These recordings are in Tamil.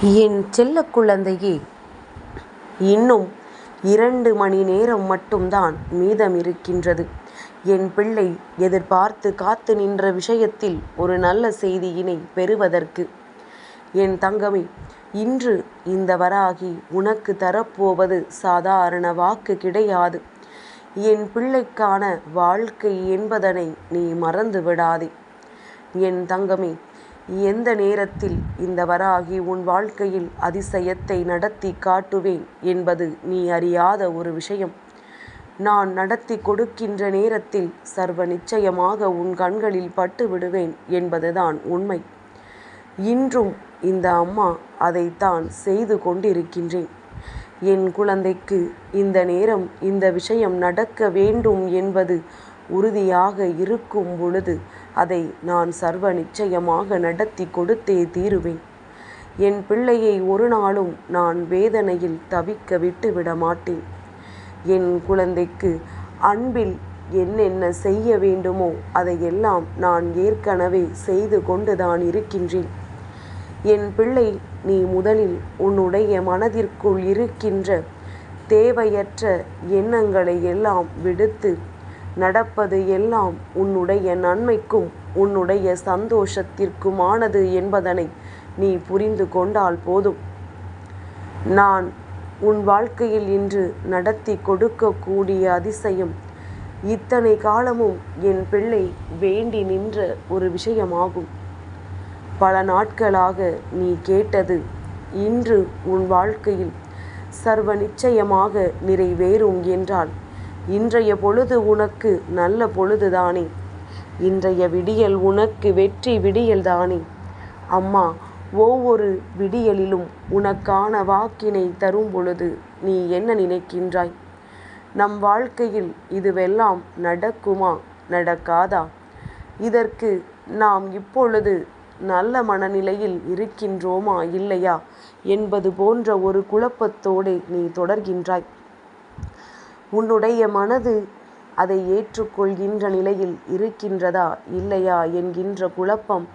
என் செல்ல குழந்தையே இன்னும் இரண்டு மணி நேரம் மட்டும்தான் மீதம் இருக்கின்றது என் பிள்ளை எதிர்பார்த்து காத்து நின்ற விஷயத்தில் ஒரு நல்ல செய்தியினை பெறுவதற்கு. என் தங்கமே இன்று இந்த வராகி உனக்கு தரப்போவது சாதாரண வாக்கு கிடையாது. என் பிள்ளைக்கான வாழ்க்கை என்பதனை நீ மறந்து விடாதே. என் தங்கமே எந்த நேரத்தில் இந்த வராகி உன் வாழ்க்கையில் அதிசயத்தை நடத்தி காட்டுவேன் என்பது நீ அறியாத ஒரு விஷயம். நான் நடத்தி கொடுக்கின்ற நேரத்தில் சர்வ நிச்சயமாக உன் கண்களில் பட்டு விடுவேன் என்பதுதான் உண்மை. இன்றும் இந்த அம்மா அதைத்தான் செய்து கொண்டிருக்கின்றேன். என் குழந்தைக்கு இந்த நேரம் இந்த விஷயம் நடக்க வேண்டும் என்பது உறுதியாக இருக்கும் பொழுது அதை நான் சர்வ நிச்சயமாக நடத்தி கொடுத்தே தீருவேன். என் பிள்ளையை ஒரு நாளும் நான் வேதனையில் தவிக்க விட்டு விட மாட்டேன். என் குழந்தைக்கு அன்பில் என்னென்ன செய்ய வேண்டுமோ அதையெல்லாம் நான் ஏற்கனவே செய்து கொண்டுதான் இருக்கின்றேன். என் பிள்ளை நீ முதலில் உன்னுடைய மனதிற்குள் இருக்கின்ற தேவையற்ற எண்ணங்களை எல்லாம் விடுத்து நடப்பது எல்லாம் உன்னுடைய நன்மைக்கும் உன்னுடைய சந்தோஷத்திற்குமானது என்பதனை நீ புரிந்து கொண்டால் போதும். நான் உன் வாழ்க்கையில் இன்று நடத்தி கொடுக்கக்கூடிய அதிசயம் இத்தனை காலமும் என் பிள்ளை வேண்டி நின்ற ஒரு விஷயமாகும். பல நாட்களாக நீ கேட்டது இன்று உன் வாழ்க்கையில் சர்வ நிச்சயமாக நிறைவேறும் என்றால் இன்றைய பொழுது உனக்கு நல்ல பொழுதுதானே. இன்றைய விடியல் உனக்கு வெற்றி விடியல் தானே அம்மா ஒவ்வொரு விடியலிலும் உனக்கான வாக்கினை தரும் பொழுது நீ என்ன நினைக்கின்றாய்? நம் வாழ்க்கையில் இதுவெல்லாம் நடக்குமா நடக்காதா? இதற்கு நாம் இப்பொழுது நல்ல மனநிலையில் இருக்கின்றோமா இல்லையா என்பது போன்ற ஒரு குழப்பத்தோடு நீ தொடர்கின்றாய். உன்னுடைய மனது அதை ஏற்றுக்கொள்கின்ற நிலையில் இருக்கின்றதா இல்லையா என்கின்ற குழப்பம்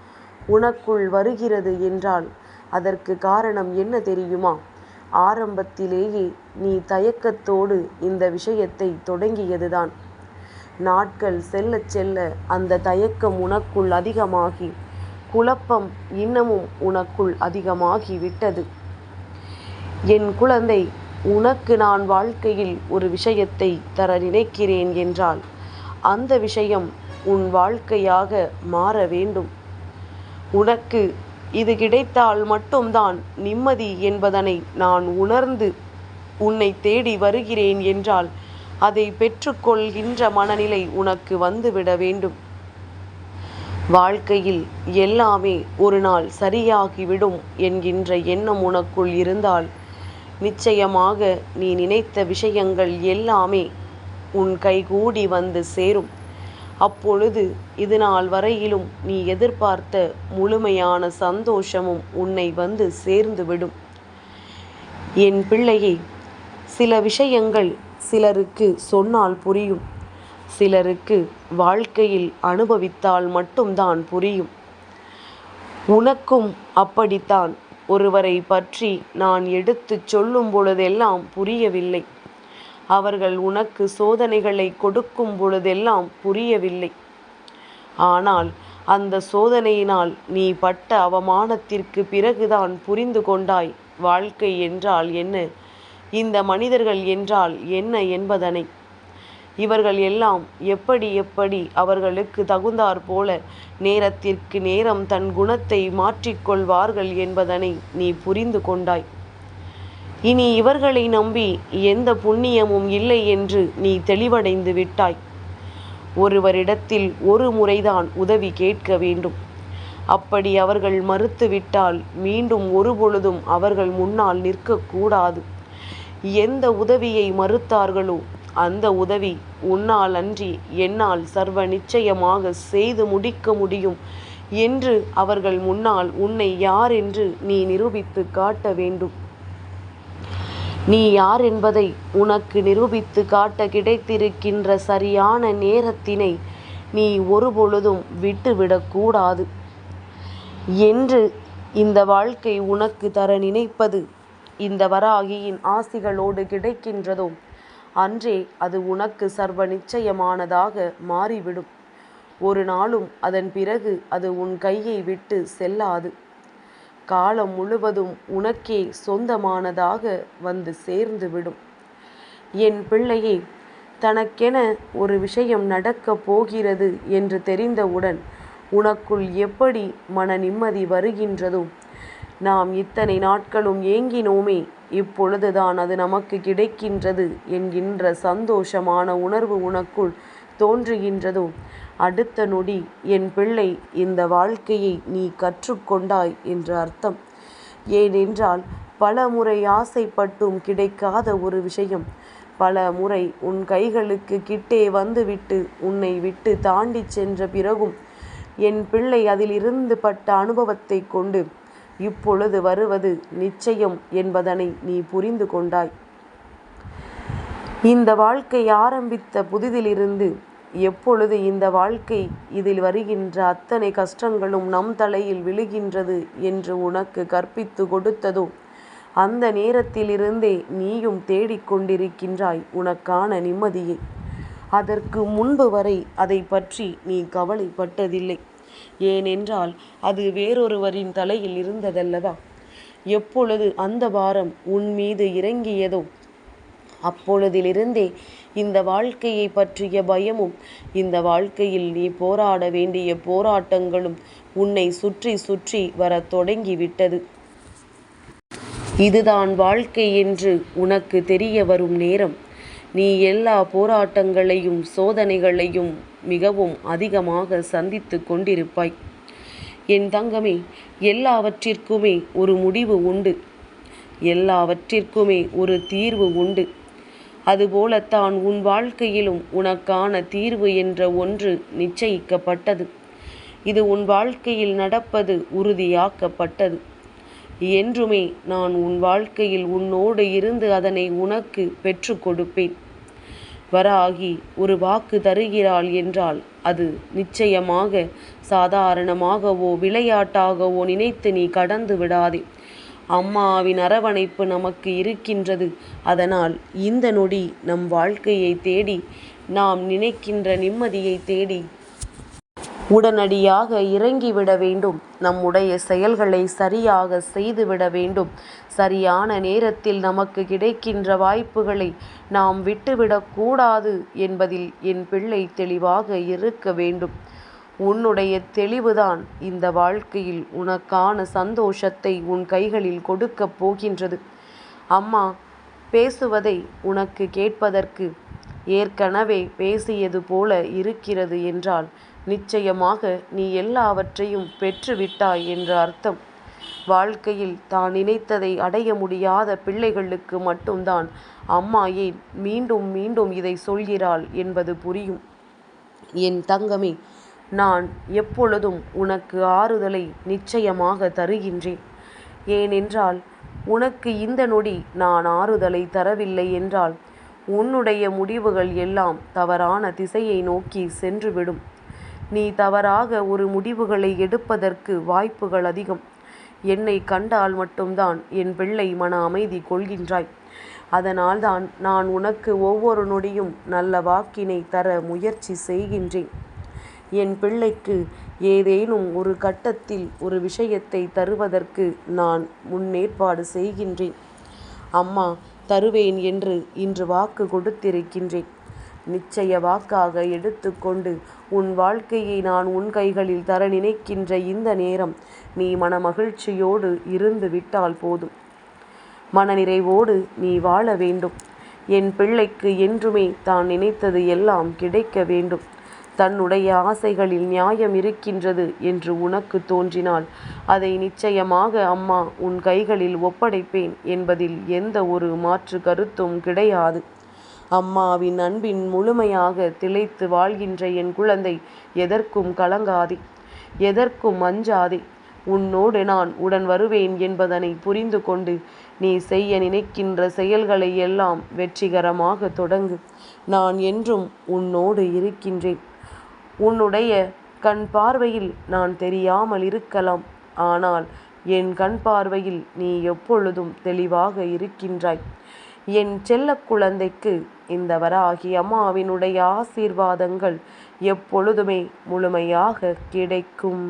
உனக்குள் வருகிறது என்றால் அதற்கு காரணம் என்ன தெரியுமா? ஆரம்பத்திலேயே நீ தயக்கத்தோடு இந்த விஷயத்தை தொடங்கியதுதான். நாட்கள் செல்லச் செல்ல அந்த தயக்கம் உனக்குள் அதிகமாகி குழப்பம் இன்னமும் உனக்குள் அதிகமாகி விட்டது. என் குழந்தை உனக்கு நான் வாழ்க்கையில் ஒரு விஷயத்தை தர நினைக்கிறேன் என்றால் அந்த விஷயம் உன் வாழ்க்கையாக மாற வேண்டும். உனக்கு இது கிடைத்தால் மட்டும்தான் நிம்மதி என்பதனை நான் உணர்ந்து உன்னை தேடி வருகிறேன் என்றால் அதை பெற்றுக்கொள்கின்ற மனநிலை உனக்கு வந்துவிட வேண்டும். வாழ்க்கையில் எல்லாமே ஒரு நாள் சரியாகிவிடும் என்கின்ற எண்ணம் உனக்குள் இருந்தால் நிச்சயமாக நீ நினைத்த விஷயங்கள் எல்லாமே உன் கைகூடி வந்து சேரும். அப்பொழுது இதுநாள் வரையிலும் நீ எதிர்பார்த்த முழுமையான சந்தோஷமும் உன்னை வந்து சேர்ந்துவிடும் என் பிள்ளையே சில விஷயங்கள் சிலருக்கு சொன்னால் புரியும். சிலருக்கு வாழ்க்கையில் அனுபவித்தால் மட்டும்தான் புரியும். உனக்கும் அப்படித்தான் ஒருவரைப் பற்றி நான் எடுத்துச் சொல்லும் பொழுதெல்லாம் புரியவில்லை. அவர்கள் உனக்கு சோதனைகளை கொடுக்கும் பொழுதெல்லாம் புரியவில்லை. ஆனால் அந்த சோதனையினால் நீ பட்ட அவமானத்திற்குப் பிறகுதான் புரிந்து கொண்டாய் வாழ்க்கை என்றால் என்ன இந்த மனிதர்கள் என்றால் என்ன என்பதனை. இவர்கள் எல்லாம் எப்படி எப்படி அவர்களுக்கு தகுந்தாற்போல நேரத்திற்கு நேரம் தன் குணத்தை மாற்றிக்கொள்வார்கள் என்பதனை நீ புரிந்து கொண்டாய். இனி இவர்களை நம்பி எந்த புண்ணியமும் இல்லை என்று நீ தெளிவடைந்து விட்டாய். ஒருவரிடத்தில் ஒரு முறைதான் உதவி கேட்க வேண்டும். அப்படி அவர்கள் மறுத்துவிட்டால் மீண்டும் ஒருபொழுதும் அவர்கள் முன்னால் நிற்கக் கூடாது. எந்த உதவியை மறுத்தார்களோ அந்த உதவி உன்னால் அன்றி என்னால் சர்வ நிச்சயமாக செய்து முடிக்க முடியும் என்று அவர்கள் முன்னால் உன்னை யாரென்று நீ நிரூபித்து காட்ட வேண்டும். நீ யார் என்பதை உனக்கு நிரூபித்து காட்ட கிடைத்திருக்கின்ற சரியான நேரத்தினை நீ ஒருபொழுதும் விட்டுவிடக்கூடாது என்று இந்த வாழ்க்கை உனக்கு தர நினைப்பது இந்த வராகியின் ஆசிகளோடு கிடைக்கின்றதோ அன்றே அது உனக்கு சர்வ நிச்சயமானதாக மாறிவிடும். ஒரு நாளும் அதன் பிறகு அது உன் கையை விட்டு செல்லாது. காலம் முழுவதும் உனக்கே சொந்தமானதாக வந்து சேர்ந்துவிடும். என் பிள்ளையே தனக்கென ஒரு விஷயம் நடக்கப் போகிறது என்று தெரிந்தவுடன் உனக்குள் எப்படி மன நிம்மதி வருகின்றதோ நாம் இத்தனை நாட்களும் ஏங்கினோமே இப்பொழுதுதான் அது நமக்கு கிடைக்கின்றது என்கின்ற சந்தோஷமான உணர்வு உனக்குள் தோன்றுகின்றதோ? அடுத்த நொடி என் பிள்ளை இந்த வாழ்க்கையை நீ கற்றுக்கொண்டாய் என்று அர்த்தம். ஏனென்றால் பல முறை ஆசைப்பட்டும் கிடைக்காத ஒரு விஷயம். பல முறை உன் கைகளுக்கு கிட்டே வந்துவிட்டு உன்னை விட்டு தாண்டி சென்ற பிறகும் என் பிள்ளை அதிலிருந்து பட்ட அனுபவத்தை கொண்டு இப்பொழுது வருவது நிச்சயம் என்பதனை நீ புரிந்து கொண்டாய். இந்த வாழ்க்கை ஆரம்பித்த புதிதிலிருந்து எப்பொழுது இந்த வாழ்க்கை இதில் வருகின்ற அத்தனை கஷ்டங்களும் நம் தலையில் விழுகின்றது என்று உனக்கு கற்பித்து கொடுத்ததோ அந்த நேரத்திலிருந்தே நீயும் தேடிக்கொண்டிருக்கின்றாய் உனக்கான நிம்மதியை. அதற்கு முன்பு வரை அதை பற்றி நீ கவலைப்பட்டதில்லை. ஏனென்றால் அது வேறொருவரின் தலையில் இருந்ததல்லவா? எப்பொழுது அந்த பாரம் உன் மீது இறங்கியதோ அப்பொழுதிலிருந்தே இந்த வாழ்க்கையை பற்றிய பயமும் இந்த வாழ்க்கையில் நீ போராட வேண்டிய போராட்டங்களும் உன்னை சுற்றி சுற்றி வரத் தொடங்கிவிட்டது. இதுதான் வாழ்க்கை என்று உனக்கு தெரிய வரும் நேரம். நீ எல்லா போராட்டங்களையும் சோதனைகளையும் மிகவும் அதிகமாக சந்தித்து கொண்டிருப்பாய். என் தங்கமே எல்லாவற்றிற்குமே ஒரு முடிவு உண்டு. எல்லாவற்றிற்குமே ஒரு தீர்வு உண்டு. அதுபோலத்தான் உன் வாழ்க்கையிலும் உனக்கான தீர்வு என்ற ஒன்று நிச்சயிக்கப்பட்டது. இது உன் வாழ்க்கையில் நடப்பது உறுதியாக்கப்பட்டது. என்றுமே நான் உன் வாழ்க்கையில் உன்னோடு இருந்து அதனை உனக்கு பெற்று கொடுப்பேன். வராகி ஒரு வாக்கு தருகிறாள் என்றால் அது நிச்சயமாக சாதாரணமாகவோ விளையாட்டாகவோ நினைத்து நீ கடந்து விடாதே. அம்மாவின் அரவணைப்பு நமக்கு இருக்கின்றது. அதனால் இந்த நொடி நம் வாழ்க்கையை தேடி நாம் நினைக்கின்ற நிம்மதியை தேடி உடனடியாக இறங்கிவிட வேண்டும். நம்முடைய செயல்களை சரியாக செய்துவிட வேண்டும். சரியான நேரத்தில் நமக்கு கிடைக்கின்ற வாய்ப்புகளை நாம் விட்டுவிடக்கூடாது என்பதில் என் பிள்ளை தெளிவாக இருக்க வேண்டும். உன்னுடைய தெளிவுதான் இந்த வாழ்க்கையில் உனக்கான சந்தோஷத்தை உன் கைகளில் கொடுக்கப் போகின்றது. அம்மா பேசுவதை உனக்கு கேட்பதற்கு ஏற்கனவே பேசியது போல இருக்கிறது என்றால் நிச்சயமாக நீ எல்லாவற்றையும் பெற்றுவிட்டாய் என்று அர்த்தம். வாழ்க்கையில் தான் நினைத்ததை அடைய முடியாத பிள்ளைகளுக்கு மட்டும்தான் அம்மா ஏன் மீண்டும் மீண்டும் இதை சொல்கிறாள் என்பது புரியும். என் தங்கமே நான் எப்பொழுதும் உனக்கு ஆறுதலை நிச்சயமாக தருகின்றேன். ஏனென்றால் உனக்கு இந்த நொடி நான் ஆறுதலை தரவில்லை என்றால் உன்னுடைய முடிவுகள் எல்லாம் தவறான திசையை நோக்கி சென்றுவிடும். நீ தவறாக ஒரு முடிவுகளை எடுப்பதற்கு வாய்ப்புகள் அதிகம். என்னை கண்டால் மட்டும்தான் என் பிள்ளை மன அமைதி கொள்கின்றாய். அதனால்தான் நான் உனக்கு ஒவ்வொரு நொடியும் நல்ல வாக்கினை தர முயற்சி செய்கின்றேன். என் பிள்ளைக்கு ஏதேனும் ஒரு கட்டத்தில் ஒரு விஷயத்தை தருவதற்கு நான் முன்னேற்பாடு செய்கின்றேன். அம்மா தருவேன் என்று இன்று வாக்கு கொடுத்திருக்கின்றேன். நிச்சய வாக்காக எடுத்துக்கொண்டு உன் வாழ்க்கையை நான் உன் கைகளில் தர நினைக்கின்ற இந்த நேரம் நீ மன மகிழ்ச்சியோடு இருந்து விட்டால் போதும். மனநிறைவோடு நீ வாழ வேண்டும். என் பிள்ளைக்கு என்றுமே தான் நினைத்தது எல்லாம் கிடைக்க வேண்டும். தன்னுடைய ஆசைகளில் நியாயம் இருக்கின்றது என்று உனக்கு தோன்றினால் அதை நிச்சயமாக அம்மா உன் கைகளில் ஒப்படைப்பேன் என்பதில் எந்த ஒரு மாற்று கருத்தும் கிடையாது. அம்மாவின் அன்பின் முழுமையாக திளைத்து வாழ்கின்ற என் குழந்தை எதற்கும் கலங்காதே எதற்கும் அஞ்சாதே. உன்னோடு நான் உடன் வருவேன் என்பதனை புரிந்து கொண்டு நீ செய்ய நினைக்கின்ற செயல்களை எல்லாம் வெற்றிகரமாக தொடங்கு. நான் என்றும் உன்னோடு இருக்கின்றேன். உன்னுடைய கண் பார்வையில் நான் தெரியாமல் இருக்கலாம். ஆனால் என் கண் பார்வையில் நீ எப்பொழுதும் தெளிவாக இருக்கின்றாய். என் செல்லக் குழந்தைக்கு இந்த வராகி அம்மாவினுடைய ஆசீர்வாதங்கள் எப்பொழுதுமே முழுமையாக கிடைக்கும்.